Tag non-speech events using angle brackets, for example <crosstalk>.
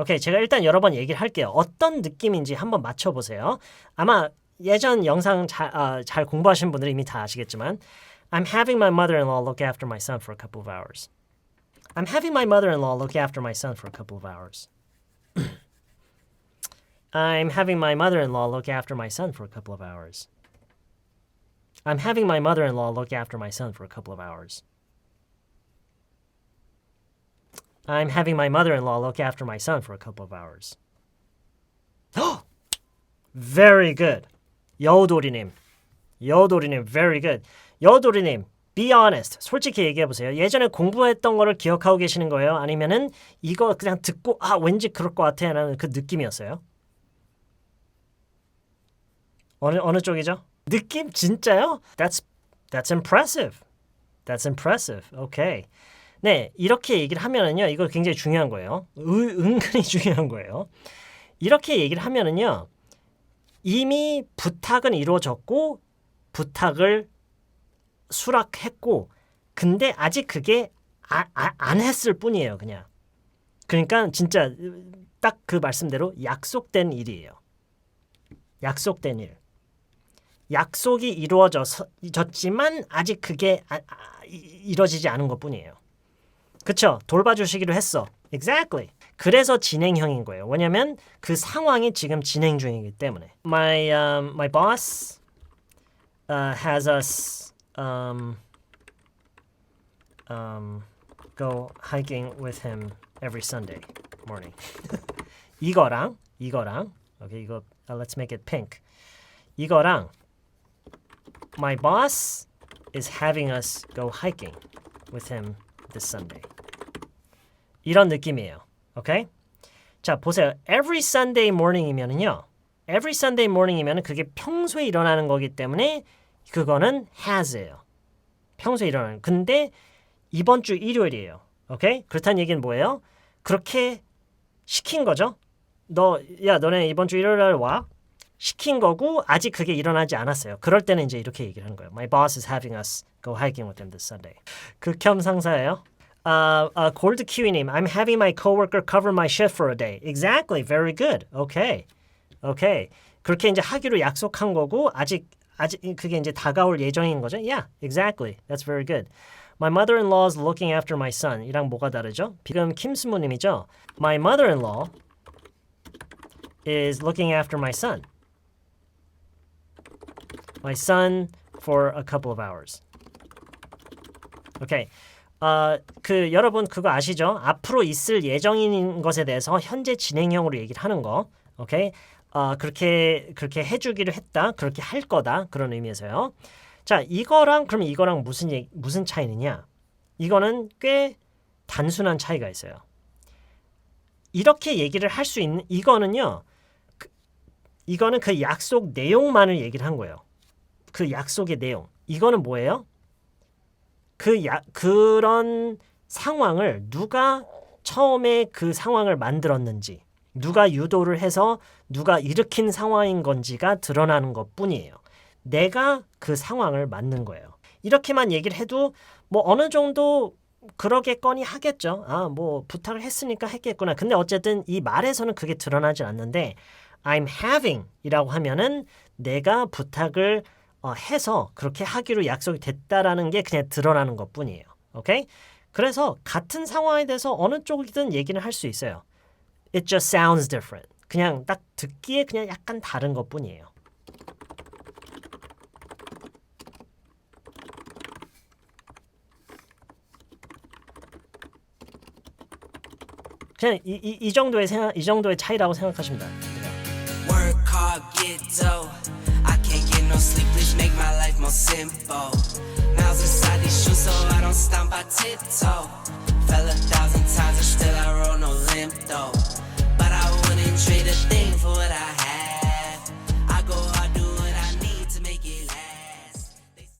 오케이, 제가 일단 여러 번 얘기를 할게요. 어떤 느낌인지 한번 맞춰보세요. 아마 예전 영상 잘, 아, 잘 공부하신 분들은 이미 다 아시겠지만 I'm having my mother-in-law look after my son for a couple of hours. I'm having my mother-in-law look after my son for a couple of hours. <clears throat> I'm having my mother-in-law look after my son for a couple of hours. I'm having my mother-in-law look after my son for a couple of hours. I'm having my mother-in-law look after my son for a couple of hours. very good. 여우도리님. 여우도리님, very good. 여우도리님, be honest. 솔직히 얘기해 보세요. 예전에 공부했던 거를 기억하고 계시는 거예요? 아니면은 이거 그냥 듣고 아 왠지 그럴 것 같아 라는 그 느낌이었어요? 어느 어느 쪽이죠? 느낌 진짜요? That's that's impressive. That's impressive. Okay. 네, 이렇게 얘기를 하면은요. 이거 굉장히 중요한 거예요. 의, 은근히 <laughs> 중요한 거예요. 이렇게 얘기를 하면은요. 이미 부탁은 이루어졌고 부탁을 수락했고 근데 아직 그게 아, 아, 안 했을 뿐이에요, 그냥. 그러니까 진짜 딱 그 말씀대로 약속된 일이에요. 약속된 일. 약속이 이루어졌지만 아직 그게 아, 아, 이- 이루어지지 않은 것뿐이에요. 그쵸? 돌봐주시기로 했어. Exactly. 그래서 진행형인 거예요. 왜냐면 그 상황이 지금 진행 중이기 때문에. My um, my boss uh, has us um, um, go hiking with him every Sunday morning. 이거랑 이거랑 오케이 이거 uh, let's make it pink. 이거랑 my boss is having us go hiking with him this Sunday. 이런 느낌이에요. 오케이? 자, 보세요. every Sunday morning이면은요. every Sunday morning이면은 그게 평소에 일어나는 거기 때문에 그거는 has예요. 평소에 일어나는. 근데 이번 주 일요일이에요. 오케이? 그렇다는 얘기는 뭐예요? 그렇게 시킨 거죠. 너, 야, 너네 이번 주 일요일 날 와. 시킨 거고 아직 그게 일어나지 않았어요. 그럴 때는 이제 이렇게 얘기를 하는 거예요. My boss is having us go hiking with him this Sunday. 극혐 상사예요. Uh, uh, 골드 키위님, I'm having my coworker cover my shift for a day. Exactly, very good. Okay, okay. 그렇게 이제 하기로 약속한 거고 아직 아직 그게 이제 다가올 예정인 거죠. Yeah, exactly. That's very good. My mother-in-law is looking after my son. 이랑 뭐가 다르죠? 지금 김스무님이죠. My mother-in-law is looking after my son. My son for a couple of hours. Okay. 어, 그 여러분 그거 아시죠? 앞으로 있을 예정인 것에 대해서 현재 진행형으로 얘기를 하는 거. 오케이? 어, 그렇게 그렇게 해 주기로 했다. 그렇게 할 거다. 그런 의미에서요. 자, 이거랑 그럼 이거랑 무슨 얘기, 무슨 차이느냐? 이거는 꽤 단순한 차이가 있어요. 이렇게 얘기를 할 수 있는 이거는요. 그, 이거는 그 약속 내용만을 얘기를 한 거예요. 그 약속의 내용. 이거는 뭐예요? 그 야, 그런 상황을 누가 처음에 그 상황을 만들었는지, 누가 유도를 해서 누가 일으킨 상황인 건지가 드러나는 것 뿐이에요. 내가 그 상황을 만든 거예요. 이렇게만 얘기를 해도 뭐 어느 정도 그러겠거니 하겠죠. 아, 뭐 부탁을 했으니까 했겠구나. 근데 어쨌든 이 말에서는 그게 드러나지 않는데 I'm having 이라고 하면은 내가 부탁을 어, 해서 그렇게 하기로 약속이 됐다라는 게 그냥 드러나는 것 뿐이에요. 오케이? 그래서 같은 상황에 대해서 어느 쪽이든 얘기를 할 수 있어요. It just sounds different. 그냥 딱 듣기에 그냥 약간 다른 것 뿐이에요. 그냥 이, 이, 이 정도의 생각, 이 정도의 차이라고 생각하시면 돼요. tempo. Miles inside these shoes, so I don't stomp by tiptoe. Fell a thousand times and still I roll.